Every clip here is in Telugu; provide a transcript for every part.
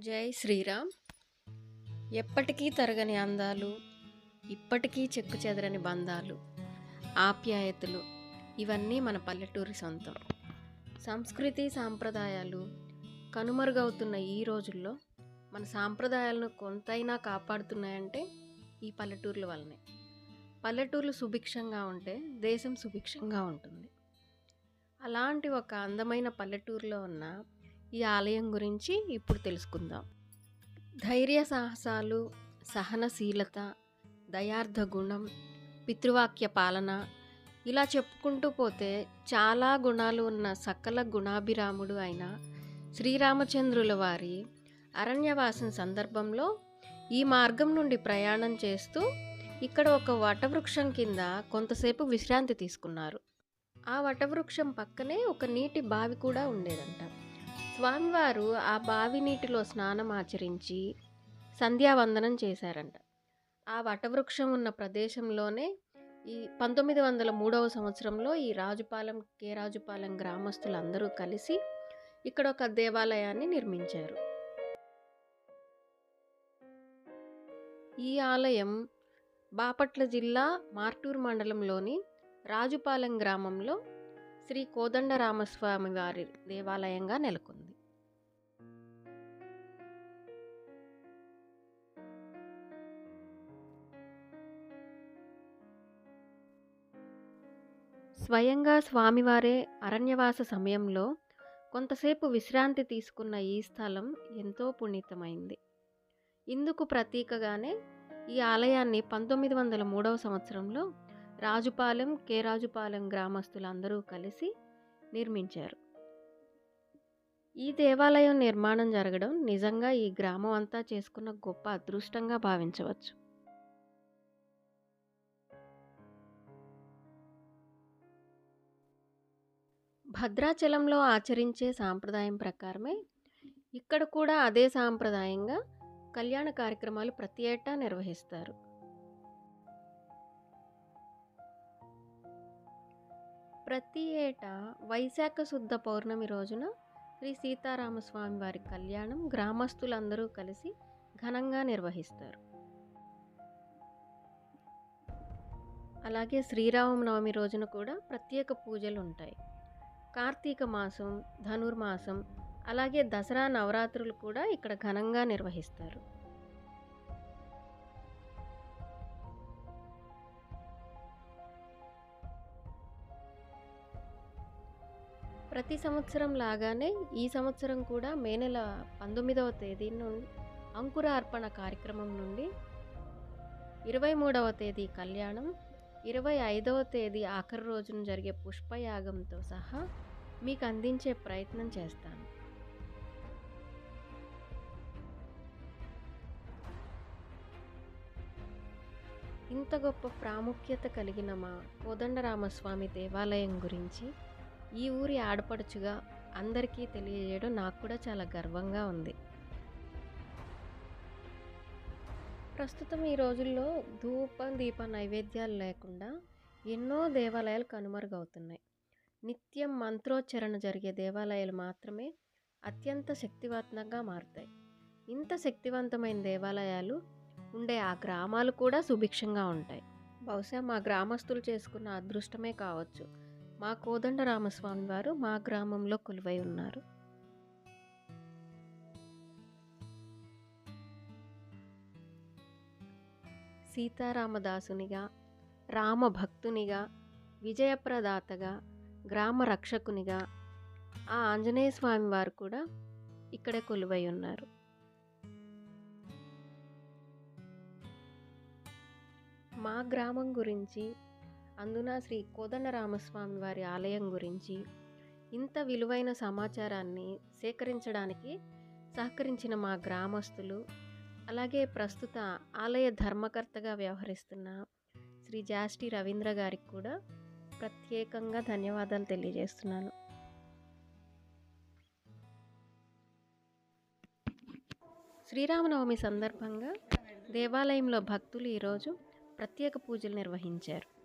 జై శ్రీరామ్. ఎప్పటికీ తరగని అందాలు ఇప్పటికీ చెక్కు చెదరని బంధాలు ఆప్యాయతలు ఇవన్నీ మన పల్లెటూరి సొంతం. సంస్కృతి సాంప్రదాయాలు కనుమరుగవుతున్న ఈ రోజుల్లో మన సాంప్రదాయాలను కొంతైనా కాపాడుతున్నాయంటే ఈ పల్లెటూర్ల వల్లనే. పల్లెటూర్లు సుభిక్షంగా ఉంటే దేశం సుభిక్షంగా ఉంటుంది. అలాంటి ఒక అందమైన పల్లెటూరులో ఉన్న ఈ ఆలయం గురించి ఇప్పుడు తెలుసుకుందాం. ధైర్య సాహసాలు సహనశీలత దయార్థ గుణం పితృవాక్య పాలన ఇలా చెప్పుకుంటూ పోతే చాలా గుణాలు ఉన్న సకల గుణాభిరాముడు అయిన శ్రీరామచంద్రుల వారి అరణ్యవాసం సందర్భంలో ఈ మార్గం నుండి ప్రయాణం చేస్తూ ఇక్కడ ఒక వటవృక్షం కింద కొంతసేపు విశ్రాంతి తీసుకున్నారు. ఆ వటవృక్షం పక్కనే ఒక నీటి బావి కూడా ఉండేదంట. స్వామివారు ఆ బావి నీటిలో స్నానం ఆచరించి సంధ్యావందనం చేశారంట. ఆ వటవృక్షం ఉన్న ప్రదేశంలోనే ఈ పంతొమ్మిది వందల మూడవ సంవత్సరంలో ఈ రాజుపాలెం కే. రాజుపాలెం గ్రామస్తులందరూ కలిసి ఇక్కడ ఒక దేవాలయాన్ని నిర్మించారు. ఈ ఆలయం బాపట్ల జిల్లా మార్టూర్ మండలంలోని రాజుపాలెం గ్రామంలో శ్రీ కోదండరామస్వామి వారి దేవాలయంగా నెలకొంది. స్వయంగా స్వామివారే అరణ్యవాస సమయంలో కొంతసేపు విశ్రాంతి తీసుకున్న ఈ స్థలం ఎంతో పుణ్యతమైంది. ఇందుకు ప్రతీకగానే ఈ ఆలయాన్ని పంతొమ్మిది వందల మూడవ సంవత్సరంలో రాజుపాలెం కే. రాజుపాలెం గ్రామస్తులందరూ కలిసి నిర్మించారు. ఈ దేవాలయం నిర్మాణం జరగడం నిజంగా ఈ గ్రామం అంతా చేసుకున్న గొప్ప అదృష్టంగా భావించవచ్చు. భద్రాచలంలో ఆచరించే సాంప్రదాయం ప్రకారమే ఇక్కడ కూడా అదే సాంప్రదాయంగా కళ్యాణ కార్యక్రమాలు ప్రతి ఏటా నిర్వహిస్తారు. ప్రతి ఏటా వైశాఖ శుద్ధ పౌర్ణమి రోజున శ్రీ సీతారామస్వామి వారి కళ్యాణం గ్రామస్తులందరూ కలిసి ఘనంగా నిర్వహిస్తారు. అలాగే శ్రీరామనవమి రోజున కూడా ప్రత్యేక పూజలు ఉంటాయి కార్తీక మాసం ధనుర్మాసం అలాగే దసరా నవరాత్రులు కూడా ఇక్కడ ఘనంగా నిర్వహిస్తారు. ప్రతి సంవత్సరం లాగానే ఈ సంవత్సరం కూడా మే నెల పంతొమ్మిదవ తేదీ నుండి అంకురార్పణ కార్యక్రమం నుండి ఇరవై మూడవ తేదీ కళ్యాణం ఇరవై ఐదవ తేదీ ఆఖరి రోజున జరిగే పుష్పయాగంతో సహా మీకు అందించే ప్రయత్నం చేస్తాను. ఇంత గొప్ప ప్రాముఖ్యత కలిగిన మా కోదండరామస్వామి దేవాలయం గురించి ఈ ఊరి ఆడపడుచుగా అందరికీ తెలియజేయడం నాకు కూడా చాలా గర్వంగా ఉంది. ప్రస్తుతం ఈ రోజుల్లో ధూపం దీప నైవేద్యాలు లేకుండా ఎన్నో దేవాలయాలు కనుమరుగవుతున్నాయి. నిత్యం మంత్రోచ్చరణ జరిగే దేవాలయాలు మాత్రమే అత్యంత శక్తివంతంగా మారుతాయి. ఇంత శక్తివంతమైన దేవాలయాలు ఉండే ఆ గ్రామాలు కూడా సుభిక్షంగా ఉంటాయి. బహుశా మా గ్రామస్తులు చేసుకున్న అదృష్టమే కావచ్చు. మా కోదండ రామస్వామి వారు మా గ్రామంలో కొలువై ఉన్నారు. సీతారామదాసునిగా రామభక్తునిగా విజయప్రదాతగా గ్రామ రక్షకునిగా ఆ ఆంజనేయ స్వామి వారు కూడా ఇక్కడే కొలువై ఉన్నారు. మా గ్రామం గురించి అందున శ్రీ కోదండరామస్వామి వారి ఆలయం గురించి ఇంత విలువైన సమాచారాన్ని సేకరించడానికి సహకరించిన మా గ్రామస్తులు అలాగే ప్రస్తుత ఆలయ ధర్మకర్తగా వ్యవహరిస్తున్న శ్రీ జాస్టి రవీంద్ర గారికి కూడా ప్రత్యేకంగా ధన్యవాదాలు తెలియజేస్తున్నాను. శ్రీరామనవమి సందర్భంగా దేవాలయంలో భక్తులు ఈరోజు ప్రత్యేక పూజలు నిర్వహించారు.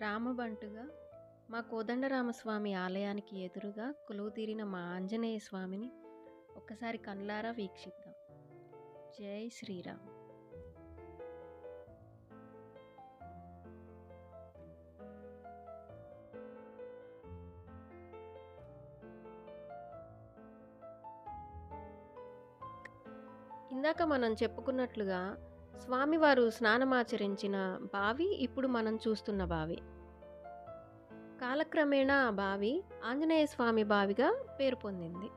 రామబంటుగా మా కోదండరామస్వామి ఆలయానికి ఎదురుగా కొలువుతీరిన మా ఆంజనేయ స్వామిని ఒక్కసారి కళ్ళారా వీక్షిద్దాం. జై శ్రీరామ్. ఇందాక మనం చెప్పుకున్నట్లుగా స్వామివారు స్నానమాచరించిన బావి ఇప్పుడు మనం చూస్తున్న బావి. కాలక్రమేణా ఆ బావి ఆంజనేయ స్వామి బావిగా పేరు పొందింది.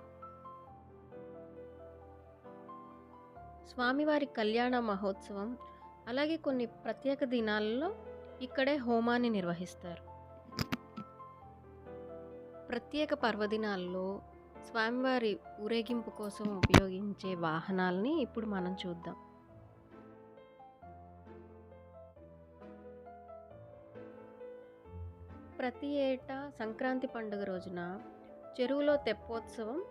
స్వామివారి కళ్యాణ మహోత్సవం అలాగే కొన్ని ప్రత్యేక దినాలలో ఇక్కడే హోమాన్ని నిర్వహిస్తారు. ప్రత్యేక పర్వదినాల్లో స్వామివారి ఊరేగింపు కోసం ఉపయోగించే వాహనాలని ఇప్పుడు మనం చూద్దాం. ప్రతి ఏటా సంక్రాంతి పండుగ రోజున చెరువులో తెప్పోత్సవం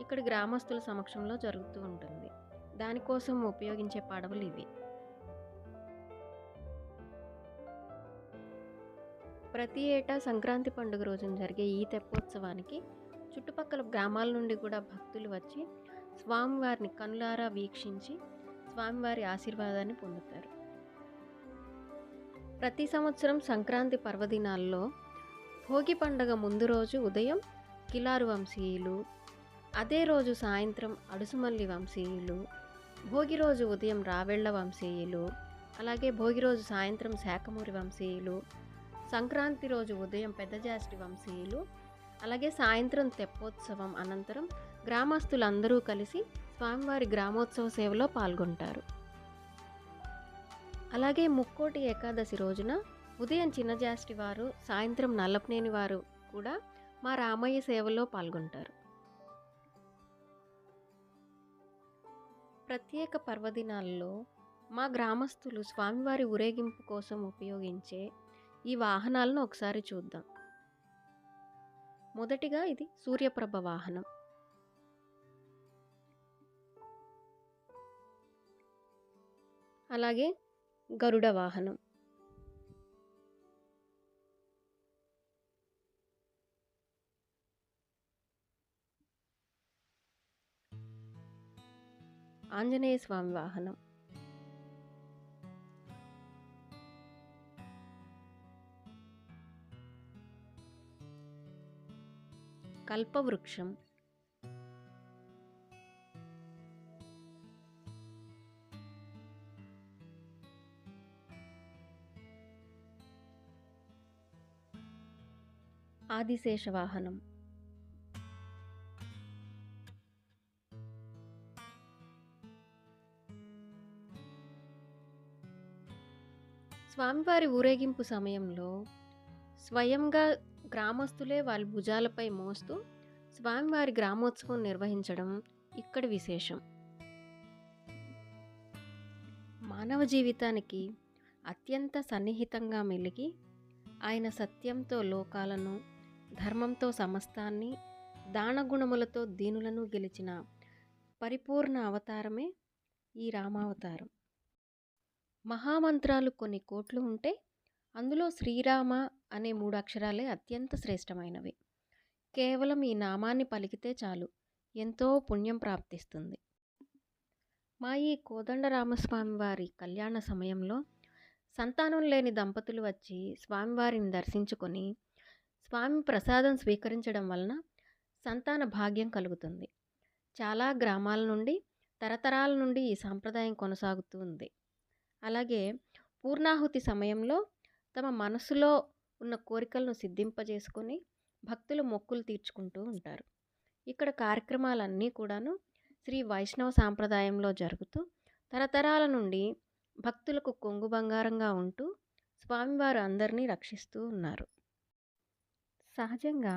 ఇక్కడ గ్రామస్తుల సమక్షంలో జరుగుతూ ఉంటుంది. దానికోసం ఉపయోగించే పడవలు ఇవి. ప్రతి ఏటా సంక్రాంతి పండుగ రోజున జరిగే ఈ తెప్పోత్సవానికి చుట్టుపక్కల గ్రామాల నుండి కూడా భక్తులు వచ్చి స్వామివారిని కనులారా వీక్షించి స్వామివారి ఆశీర్వాదాన్ని పొందుతారు. ప్రతి సంవత్సరం సంక్రాంతి పర్వదినాల్లో భోగి పండగ ముందు రోజు ఉదయం కిలారు వంశీయులు అదే రోజు సాయంత్రం అడుసుమల్లి వంశీయులు భోగి రోజు ఉదయం రావెళ్ళ వంశీయులు అలాగే భోగి రోజు సాయంత్రం శాఖమూరి వంశీయులు సంక్రాంతి రోజు ఉదయం పెద్దజాస్టి వంశీయులు అలాగే సాయంత్రం తెప్పోత్సవం అనంతరం గ్రామస్తులందరూ కలిసి స్వామివారి గ్రామోత్సవ సేవలో పాల్గొంటారు. అలాగే ముక్కోటి ఏకాదశి రోజున ఉదయం చిన్నజాస్టి వారు సాయంత్రం నల్లపనేని వారు కూడా మా రామయ్య సేవలో పాల్గొంటారు. ప్రత్యేక పర్వదినాల్లో మా గ్రామస్తులు స్వామివారి ఊరేగింపు కోసం ఉపయోగించే ఈ వాహనాలను ఒకసారి చూద్దాం. మొదటిగా ఇది సూర్యప్రభ వాహనం. అలాగే గరుడ వాహనం. ఆంజనేయ స్వామి వాహనం. కల్పవృక్షం. ఆదిశేష వాహనం. స్వామివారి ఊరేగింపు సమయంలో స్వయంగా గ్రామస్తులే వాళ్ళ భుజాలపై మోస్తూ స్వామివారి గ్రామోత్సవం నిర్వహించడం ఇక్కడ విశేషం. మానవ జీవితానికి అత్యంత సన్నిహితంగా మెలిగి ఆయన సత్యంతో లోకాలను ధర్మంతో సమస్తాన్ని దానగుణములతో దీనులను గెలిచిన పరిపూర్ణ అవతారమే ఈ రామావతారం. మహామంత్రాలు కొన్ని కోట్లు ఉంటే అందులో శ్రీరామ అనే మూడు అక్షరాలే అత్యంత శ్రేష్టమైనవి. కేవలం ఈ నామాన్ని పలికితే చాలు ఎంతో పుణ్యం ప్రాప్తిస్తుంది. మా ఈ కోదండరామస్వామి వారి కళ్యాణ సమయంలో సంతానం లేని దంపతులు వచ్చి స్వామివారిని దర్శించుకొని స్వామి ప్రసాదం స్వీకరించడం వలన సంతాన భాగ్యం కలుగుతుంది. చాలా గ్రామాల నుండి తరతరాల నుండి ఈ సాంప్రదాయం కొనసాగుతూ ఉంది. అలాగే పూర్ణాహుతి సమయంలో తమ మనసులో ఉన్న కోరికలను సిద్ధింపజేసుకొని భక్తులు మొక్కులు తీర్చుకుంటూ ఉంటారు. ఇక్కడ కార్యక్రమాలన్నీ కూడాను శ్రీ వైష్ణవ సాంప్రదాయంలో జరుగుతూ తరతరాల నుండి భక్తులకు కొంగు బంగారంగా ఉంటూ స్వామివారు అందరినీ రక్షిస్తూ ఉన్నారు. సహజంగా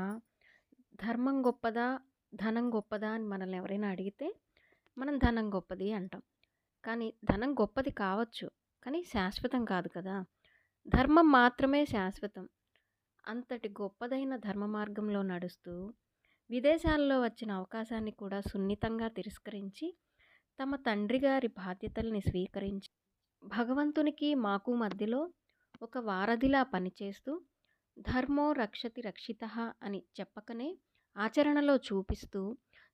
ధర్మం గొప్పదా ధనం గొప్పదా అని మనల్ని ఎవరైనా అడిగితే మనం ధనం గొప్పది అంటాం. కానీ ధనం గొప్పది కావచ్చు. కానీ శాశ్వతం కాదు కదా! ధర్మం మాత్రమే శాశ్వతం. అంతటి గొప్పదైన ధర్మ మార్గంలో నడుస్తూ విదేశాల్లో వచ్చిన అవకాశాన్ని కూడా సున్నితంగా తిరస్కరించి తమ తండ్రి గారి బాధ్యతల్ని స్వీకరించి భగవంతునికి మాకు మధ్యలో ఒక వారధిలా పనిచేస్తూ ధర్మో రక్షతి రక్షిత అని చెప్పకనే ఆచరణలో చూపిస్తూ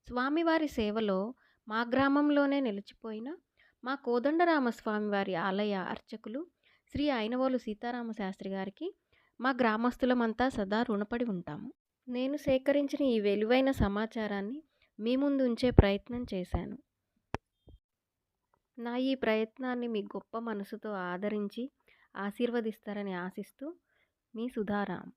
స్వామివారి సేవలో మా గ్రామంలోనే నిలిచిపోయిన మా కోదండరామస్వామి వారి ఆలయ అర్చకులు శ్రీ అయినవోలు సీతారామ శాస్త్రి గారికి మా గ్రామస్తులమంతా సదా రుణపడి ఉంటాము. నేను సేకరించిన ఈ విలువైన సమాచారాన్ని మీ ముందు ఉంచే ప్రయత్నం చేశాను. నా ఈ ప్రయత్నాన్ని మీ గొప్ప మనసుతో ఆదరించి ఆశీర్వదిస్తారని ఆశిస్తూ మీ సుధారాం